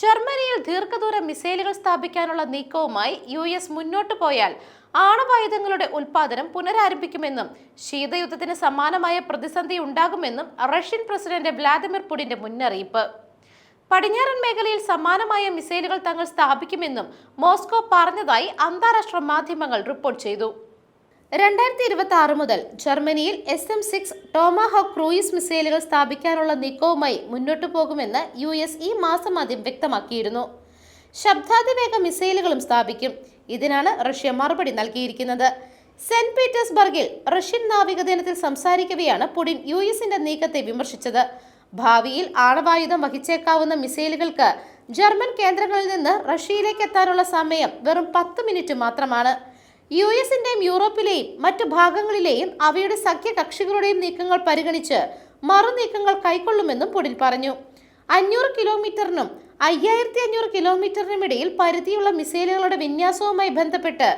ജർമ്മനിയിൽ ദീർഘദൂര മിസൈലുകൾ സ്ഥാപിക്കാനുള്ള നീക്കവുമായി യു എസ് മുന്നോട്ടു പോയാൽ ആണവായുധങ്ങളുടെ ഉൽപാദനം പുനരാരംഭിക്കുമെന്നും ശീതയുദ്ധത്തിന് സമാനമായ പ്രതിസന്ധി ഉണ്ടാകുമെന്നും റഷ്യൻ പ്രസിഡന്റ് വ്ലാദിമിർ പുടിന്റെ മുന്നറിയിപ്പ്. പടിഞ്ഞാറൻ മേഖലയിൽ സമാനമായ മിസൈലുകൾ തങ്ങൾ സ്ഥാപിക്കുമെന്നും മോസ്കോ പറഞ്ഞതായി അന്താരാഷ്ട്ര മാധ്യമങ്ങൾ റിപ്പോർട്ട് ചെയ്തു. രണ്ടായിരത്തി ഇരുപത്തി ആറ് മുതൽ ജർമ്മനിയിൽ S M six Tomahawk cruise മിസൈലുകൾ സ്ഥാപിക്കാനുള്ള നീക്കവുമായി മുന്നോട്ടു പോകുമെന്ന് യു എസ് ഈ മാസം ആദ്യം വ്യക്തമാക്കിയിരുന്നു. ശബ്ദാതിവേഗ മിസൈലുകളും സ്ഥാപിക്കും. ഇതിനാണ് റഷ്യ മറുപടി നൽകിയിരിക്കുന്നത്. സെന്റ് പീറ്റേഴ്സ്ബർഗിൽ റഷ്യൻ നാവിക ദിനത്തിൽ സംസാരിക്കവെയാണ് പുടിൻ യു എസിന്റെ നീക്കത്തെ വിമർശിച്ചത്. ഭാവിയിൽ ആണവായുധം വഹിച്ചേക്കാവുന്ന മിസൈലുകൾക്ക് ജർമ്മൻ കേന്ദ്രങ്ങളിൽ നിന്ന് റഷ്യയിലേക്ക് എത്താനുള്ള സമയം വെറും പത്ത് മിനിറ്റ് മാത്രമാണ്. യു എസിന്റെയും യൂറോപ്പിലെയും മറ്റു ഭാഗങ്ങളിലെയും അവയുടെ സഖ്യകക്ഷികളുടെയും നീക്കങ്ങൾ പരിഗണിച്ച് മറുനീക്കങ്ങൾ കൈക്കൊള്ളുമെന്നും പുടിൻ പറഞ്ഞു. അഞ്ഞൂറ് കിലോമീറ്ററിനും അയ്യായിരത്തി അഞ്ഞൂറ് കിലോമീറ്ററിനും ഇടയിൽ പരിധിയുള്ള മിസൈലുകളുടെ വിന്യാസവുമായി ബന്ധപ്പെട്ട്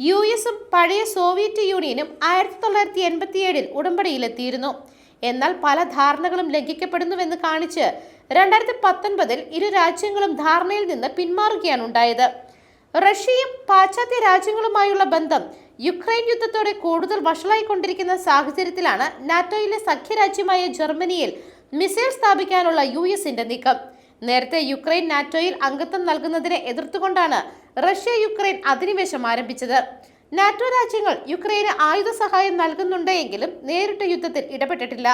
യു എസും പഴയ സോവിയറ്റ് യൂണിയനും ആയിരത്തി തൊള്ളായിരത്തി എൺപത്തിയേഴിൽ ഉടമ്പടിയിലെത്തിയിരുന്നു. എന്നാൽ പല ധാരണകളും ലംഘിക്കപ്പെടുന്നുവെന്ന് കാണിച്ച് രണ്ടായിരത്തി പത്തൊൻപതിൽ ഇരു രാജ്യങ്ങളും ധാരണയിൽ നിന്ന് പിന്മാറുകയാണ് ഉണ്ടായത്. റഷ്യയും പാശ്ചാത്യ രാജ്യങ്ങളുമായുള്ള ബന്ധം യുക്രൈൻ യുദ്ധത്തോടെ കൂടുതൽ വഷളായിക്കൊണ്ടിരിക്കുന്ന സാഹചര്യത്തിലാണ് നാറ്റോയിലെ സഖ്യരാജ്യമായ ജർമ്മനിയിൽ മിസൈൽ സ്ഥാപിക്കാനുള്ള യു എസിന്റെ നീക്കം. നേരത്തെ യുക്രൈൻ നാറ്റോയിൽ അംഗത്വം നൽകുന്നതിനെ എതിർത്തുകൊണ്ടാണ് റഷ്യ യുക്രൈൻ അധിനിവേശം ആരംഭിച്ചത്. നാറ്റോ രാജ്യങ്ങൾ യുക്രൈന് ആയുധ സഹായം നൽകുന്നുണ്ടെങ്കിലും നേരിട്ട് യുദ്ധത്തിൽ ഇടപെട്ടിട്ടില്ല.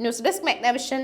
News desk മെഗ്നവിഷൻ.